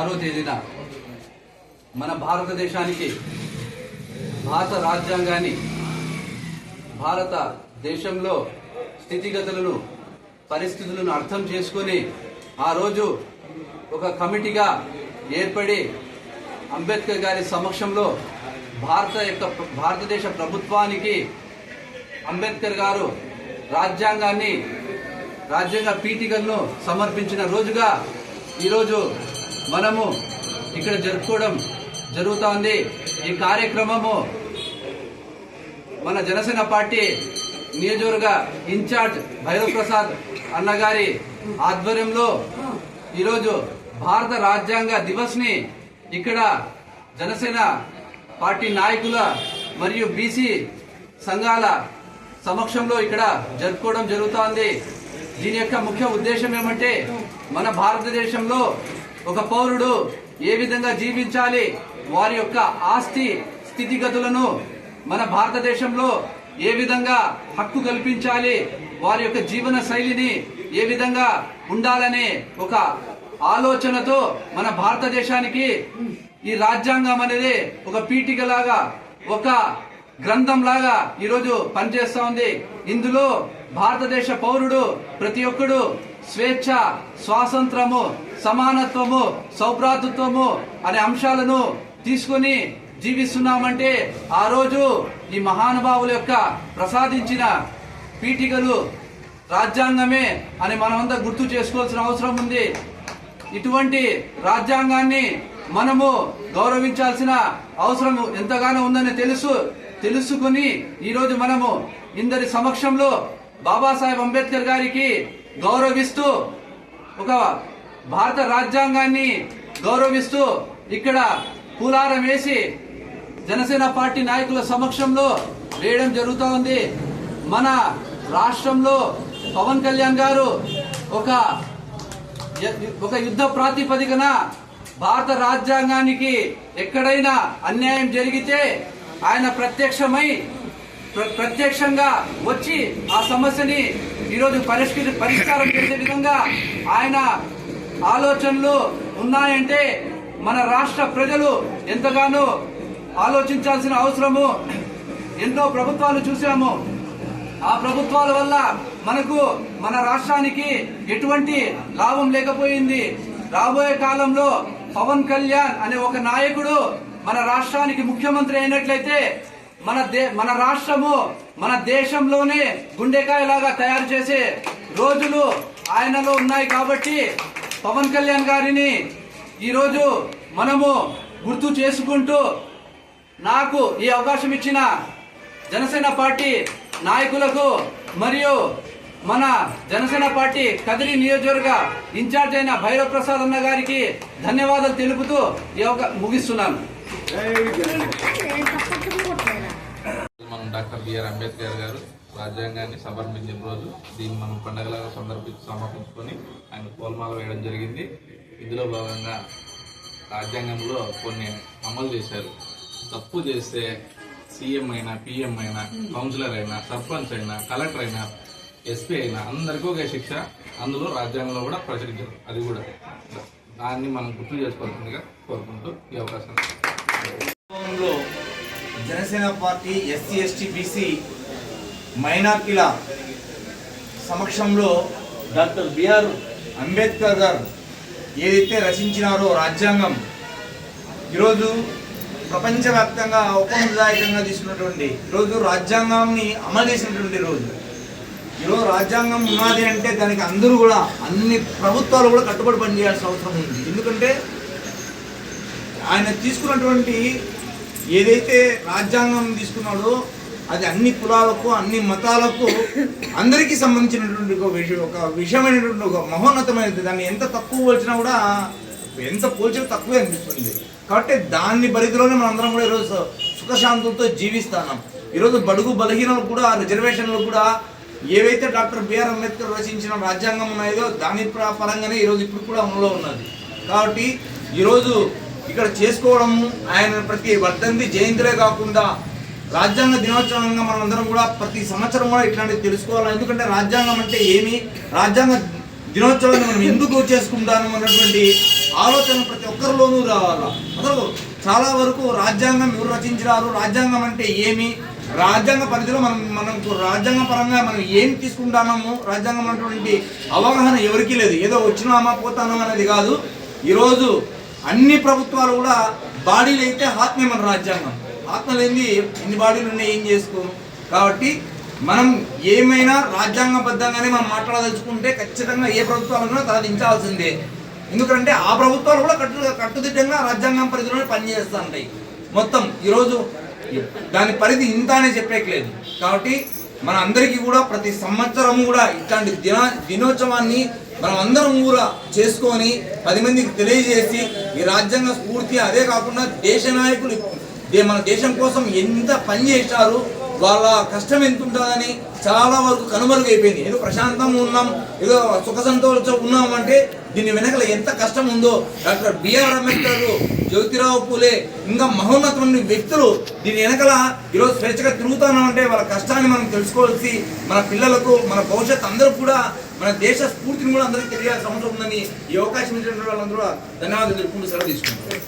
ఆరో తేదీన మన భారతదేశానికి భారత రాజ్యాంగాన్ని భారత దేశంలో స్థితిగతులను పరిస్థితులను అర్థం చేసుకొని ఆ రోజు ఒక కమిటీగా ఏర్పడి అంబేద్కర్ గారి సమక్షంలో భారత యొక్క భారతదేశ ప్రభుత్వానికి అంబేద్కర్ గారు రాజ్యాంగాన్ని రాజ్యాంగ పీఠికలను సమర్పించిన రోజుగా ఈరోజు మనము ఇక్కడ జరుపుకోవడం జరుగుతోంది. ఈ కార్యక్రమము మన జనసేన పార్టీ నియోజకవర్గ ఇన్ఛార్జ్ భైరవ్ ప్రసాద్ అన్నగారి ఆధ్వర్యంలో ఈరోజు భారత రాజ్యాంగ దివస్ని ఇక్కడ జనసేన పార్టీ నాయకుల మరియు బీసీ సంఘాల సమక్షంలో ఇక్కడ జరుపుకోవడం జరుగుతోంది. దీని యొక్క ముఖ్య ఉద్దేశం ఏమంటే మన భారతదేశంలో ఒక పౌరుడు ఏ విధంగా జీవించాలి? వారి యొక్క ఆస్తి స్థితిగతులను మన భారతదేశంలో ఏ విధంగా హక్కు కల్పించాలి? వారి యొక్క జీవన శైలిని ఏ విధంగా ఉండాలనే ఒక ఆలోచనతో మన భారతదేశానికి ఈ రాజ్యాంగం అనేది ఒక పీఠికలాగా ఒక గ్రంథం లాగా ఈరోజు పనిచేస్తా ఉంది. ఇందులో భారతదేశ పౌరుడు ప్రతి ఒక్కడు స్వేచ్ఛ స్వాతంత్రము సమానత్వము సౌభ్రాతృత్వము అనే అంశాలను తీసుకొని జీవిస్తున్నామంటే ఆ రోజు ఈ మహానుభావుల యొక్క ప్రసాదించిన పీఠికలు రాజ్యాంగమే అని మనమంతా గుర్తు చేసుకోవాల్సిన అవసరం ఉంది. ఇటువంటి రాజ్యాంగాన్ని మనము గౌరవించాల్సిన అవసరం ఎంతగానో ఉందని తెలుసు తెలుసుకుని ఈరోజు మనము ఇందరి సమక్షంలో బాబాసాహెబ్ అంబేద్కర్ గారికి గౌరవిస్తూ ఒక భారత రాజ్యాంగాన్ని గౌరవిస్తూ ఇక్కడ పూలారం వేసి జనసేన పార్టీ నాయకుల సమక్షంలో వేయడం జరుగుతూ ఉంది. మన రాష్ట్రంలో పవన్ కళ్యాణ్ గారు ఒక ఒక యుద్ధ ప్రాతిపదికన భారత రాజ్యాంగానికి ఎక్కడైనా అన్యాయం జరిగితే ఆయన ప్రత్యక్షమై ప్ర- ప్రత్యక్షంగా వచ్చి ఆ సమస్యని ఈరోజు పరిష్కరి పరిష్కారం చేసే విధంగా ఆయన ఆలోచనలు ఉన్నాయంటే మన రాష్ట్ర ప్రజలు ఎంతగానో ఆలోచించాల్సిన అవసరము. ఎన్నో ప్రభుత్వాలు చూసాము ఆ ప్రభుత్వాల వల్ల మనకు మన రాష్ట్రానికి ఎటువంటి లాభం లేకపోయింది. రాబోయే కాలంలో పవన్ కళ్యాణ్ అనే ఒక నాయకుడు మన రాష్ట్రానికి ముఖ్యమంత్రి అయినట్లయితే మన దే మన రాష్ట్రము మన దేశంలోనే గుండెకాయలాగా తయారు చేసే రోజులు ఆయనలో ఉన్నాయి కాబట్టి పవన్ కళ్యాణ్ గారిని ఈరోజు మనము గుర్తు చేసుకుంటూ నాకు ఈ అవకాశం ఇచ్చిన జనసేన పార్టీ నాయకులకు మరియు మన జనసేన పార్టీ కదిరి నియోజకవర్గ ఇన్ఛార్జ్ అయిన భైరవ ప్రసాద్ అన్న గారికి ధన్యవాదాలు తెలుపుతూ ఈ యొక్క ముగిస్తున్నాను. మనం డాక్టర్ బిఆర్ అంబేద్కర్ గారు రాజ్యాంగాన్ని సమర్పించిన రోజు దీన్ని మనం పండగలాగా సందర్భి సమర్పించుకొని ఆయన పూలమాల వేయడం జరిగింది. ఇందులో భాగంగా రాజ్యాంగంలో కొన్ని అమలు చేశారు. తప్పు చేస్తే సీఎం అయినా పిఎం అయినా కౌన్సిలర్ అయినా సర్పంచ్ అయినా కలెక్టర్ అయినా ఎస్పీ అయినా అందరికీ ఒకే శిక్ష. అందులో రాజ్యాంగంలో కూడా ప్రచురించారు. అది కూడా. దాన్ని మనం గుర్తు చేసుకోవాల్సిందిగా కోరుకుంటూ ఈ అవకాశం. లో Janasena party SC ST BC మైనార్టీల సమక్షంలో డాక్టర్ బిఆర్ అంబేద్కర్ గారు ఏదైతే రచించినారో రాజ్యాంగం ఈరోజు ప్రపంచవ్యాప్తంగా ఉపముదాయకంగా తీసుకున్నటువంటి ఈరోజు రాజ్యాంగాన్ని అమలు చేసినటువంటి రోజు. ఈరోజు రాజ్యాంగం ఉన్నది అంటే దానికి అందరూ కూడా అన్ని ప్రభుత్వాలు కూడా కట్టుబడి పనిచేయాల్సిన అవసరం ఉంది. ఎందుకంటే ఆయన తీసుకున్నటువంటి ఏదైతే రాజ్యాంగం తీసుకున్నాడో అది అన్ని కులాలకు అన్ని మతాలకు అందరికీ సంబంధించినటువంటి ఒక విషయం ఒక విషయమైనటువంటి ఒక మహోన్నతమైనది. దాన్ని ఎంత తక్కువ పోల్చినా కూడా ఎంత పోల్చినా తక్కువే అనిపిస్తుంది. కాబట్టి దాన్ని పరిధిలోనే మనందరం కూడా ఈరోజు సుఖశాంతులతో జీవిస్తాం ఈరోజు బడుగు బలహీనలు కూడా రిజర్వేషన్లు కూడా ఏవైతే డాక్టర్ బిఆర్ అంబేద్కర్ రచించిన రాజ్యాంగం ఉన్నాయో దాని ప్ర- పరంగానే ఈరోజు ఇప్పుడు కూడా అమలులో ఉన్నది. కాబట్టి ఈరోజు ఇక్కడ చేసుకోవడం ఆయన ప్రతి వర్ధంతి జయంతిలే కాకుండా రాజ్యాంగ దినోత్సవంగా మనందరం కూడా ప్రతి సంవత్సరం కూడా ఇట్లాంటివి తెలుసుకోవాలి. ఎందుకంటే రాజ్యాంగం అంటే ఏమి? రాజ్యాంగ దినోత్సవాన్ని మనం ఎందుకు చేసుకుంటాము అన్నటువంటి ఆలోచన ప్రతి ఒక్కరిలోనూ రావాలా? అసలు చాలా వరకు రాజ్యాంగం ఎవరు రచించినారు? రాజ్యాంగం అంటే ఏమి? రాజ్యాంగ పరిధిలో మనం మనకు రాజ్యాంగ పరంగా మనం ఏం తీసుకుంటున్నాము రాజ్యాంగం అటువంటి అవగాహన ఎవరికీ లేదు. ఏదో వచ్చినామా పోతామా అనేది కాదు. ఈరోజు అన్ని ప్రభుత్వాలు కూడా బాడీలు అయితే ఆత్మే మన రాజ్యాంగం. ఆత్మ లేని ఎన్ని బాడీలు ఉన్నాయి ఏం చేసుకోము కాబట్టి మనం ఏమైనా రాజ్యాంగబద్ధంగానే మనం మాట్లాడదలుచుకుంటే ఖచ్చితంగా ఏ ప్రభుత్వాలన్నా సాధించాల్సిందే ఎందుకంటే ఆ ప్రభుత్వాలు కూడా కట్టు కట్టుదిట్టంగా రాజ్యాంగం పరిధిలోనే పనిచేస్తూ ఉంటాయి. మొత్తం ఈరోజు దాని పరిధి ఇంత అని చెప్పేయట్లేదు. కాబట్టి మన అందరికీ కూడా ప్రతి సంవత్సరం కూడా ఇట్లాంటి దిన దినోత్సవాన్ని మనం అందరం కూడా చేసుకొని పది మందికి తెలియజేసి ఈ రాజ్యాంగ స్ఫూర్తి అదే కాకుండా దేశ నాయకులు మన దేశం కోసం ఎంత పని చేశారు వాళ్ళ కష్టం ఎంత ఉంటుందని చాలా వరకు కనుమరుగైపోయింది. ఏదో ప్రశాంతంగా ఉన్నాం ఏదో సుఖ సంతోషం ఉన్నాం అంటే దీని వెనకల ఎంత కష్టం ఉందో doctor B R Ambedkar Jyotirao Phule ఇంకా మహోన్నతమైన వ్యక్తులు దీని వెనకల ఈరోజు స్వేచ్ఛగా తిరుగుతున్నాం అంటే వాళ్ళ కష్టాన్ని మనం తెలుసుకోవాల్సి మన పిల్లలకు మన భవిష్యత్తు అందరూ కూడా మన దేశ స్ఫూర్తిని కూడా అందరికీ తెలియాల్సిన అవసరం ఉందని ఈ అవకాశం ఇచ్చినటువంటి వాళ్ళందరూ ధన్యవాదాలు తెలుపుకుంటూ సెలవు తీసుకుంటారు